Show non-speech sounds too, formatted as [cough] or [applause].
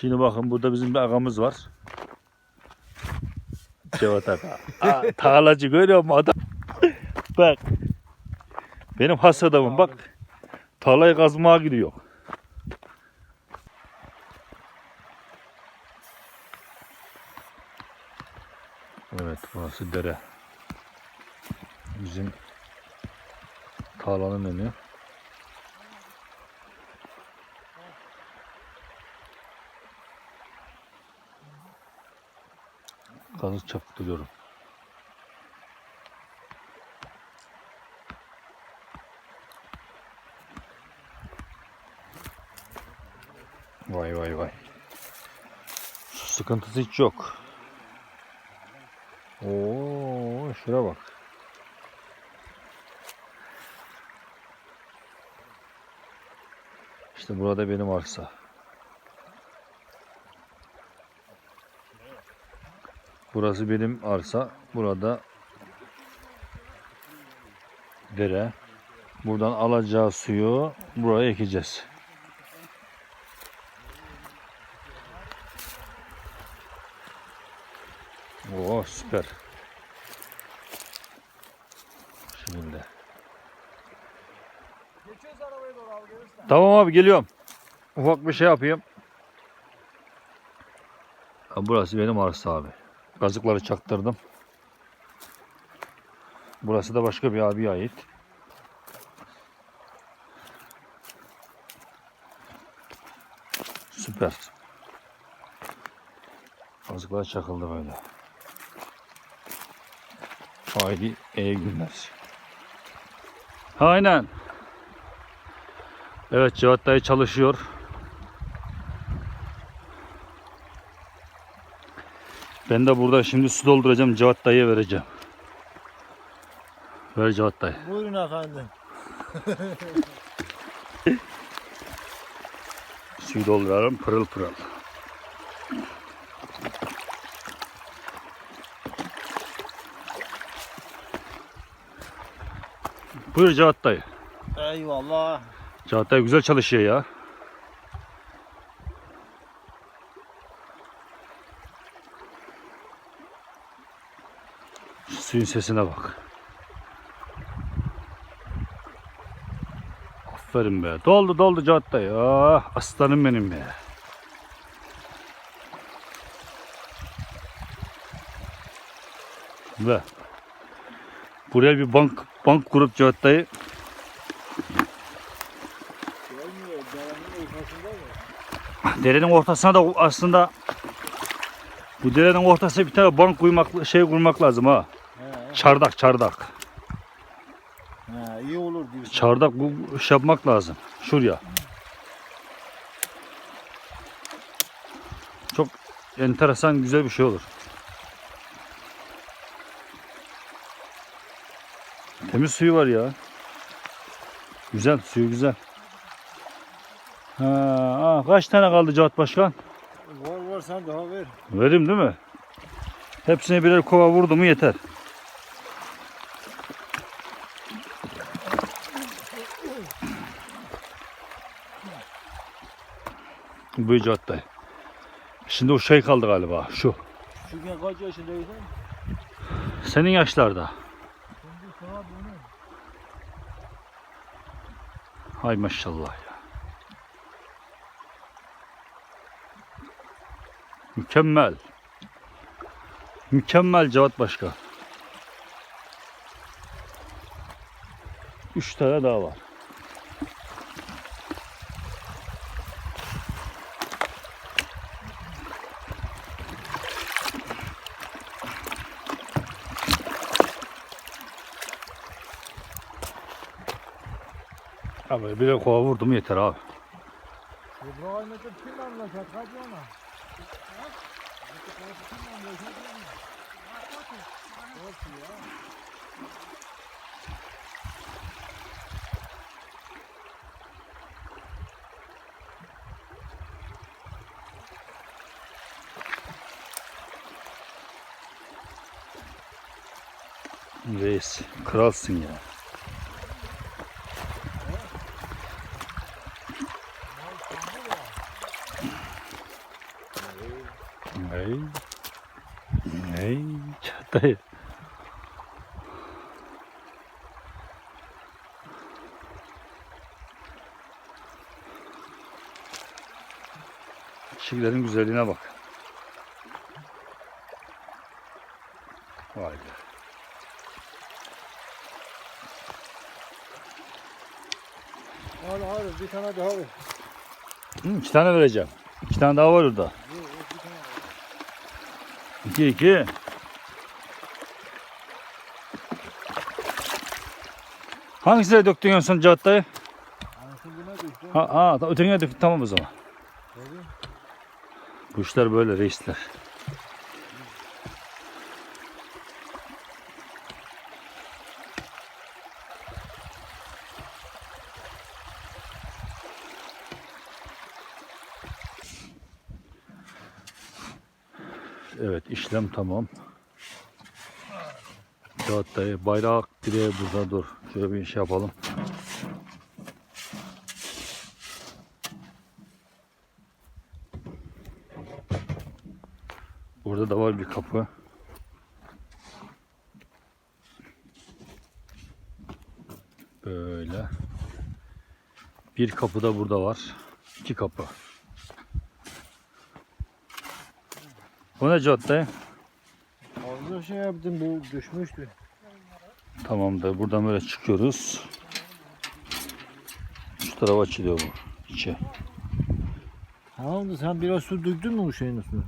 Şimdi bakın burada bizim bir ağamız var. Cevat Aga. Aa, [laughs] Tağlacı görüyor musun adam? [laughs] bak. Benim has adamım bak. Tarlayı kazmaya gidiyor. Evet burası dere. Bizim tarlanın önü. Gazı çaktırıyorum. Vay vay vay. Su sıkıntısı hiç yok. Oo, şuna bak. İşte burada benim arsa. Burası benim arsa. Burada dere. Buradan alacağı suyu buraya ekeceğiz. Oo süper. Şimdi. Tamam abi geliyorum. Ufak bir şey yapayım. Burası benim arsa abi. Kazıkları çaktırdım. Burası da başka bir abiye ait. Süper. Kazıklar çakıldı böyle. Haydi iyi günler. Aynen. Evet Cevat dayı çalışıyor. Ben de burada şimdi su dolduracağım Cevat dayıya vereceğim. Ver Cevat dayı. Buyurun efendim. [laughs] Suyu dolduruyorum pırıl pırıl. Buyur Cevat dayı. Eyvallah. Cevat dayı güzel çalışıyor ya. Şu suyun sesine bak. Aferin be. Doldu doldu dayı. Ah, aslanım benim be. Ve buraya bir bank bank kurup mı? Derenin ortasına da aslında bu derenin ortasına bir tane bank koymak şey kurmak lazım ha. Çardak çardak. He, iyi olur diyorsun. Çardak bu şey yapmak lazım. Şuraya. Çok enteresan güzel bir şey olur. Temiz suyu var ya. Güzel suyu güzel. Ha, aa, kaç tane kaldı Cevat Başkan? Var var sen daha ver. Vereyim değil mi? Hepsine birer kova vurdu mu yeter. Bu cadde. Şimdi o şey kaldı galiba şu. Küçükken kaç yaşındaydın? Senin yaşlarda. Şimdi sana bunu. Hay maşallah ya. Mükemmel. Mükemmel Cevat Başkan. Üç tane daha var. Abi bir de kova vurdum yeter abi. Bu anlatıp kim anlatacak? Hadi ona. Reis kralsın ya. Hey. Hey. Çatay. Çiçeklerin güzelliğine bak. Vay be. Hadi hadi bir tane daha ver. Hı, iki tane vereceğim. İki tane daha var orada. Yok, yok, bir tane ver. İki iki. Hangisine döktün en son Cevat dayı? Ha, ha ötekine döktün tamam o zaman. Tabii. Bu işler böyle reisler. Evet işlem tamam. Cevat dayı bayrak direği burada dur. Şöyle bir şey yapalım. Burada da var bir kapı. Böyle. Bir kapı da burada var. İki kapı. Bu ne cadde? Fazla şey yaptım bu düşmüştü. Tamamdır. Buradan böyle çıkıyoruz. Şu tarafa açılıyor bu. İçe. Tamam da sen biraz su döktün mü bu şeyin üstüne?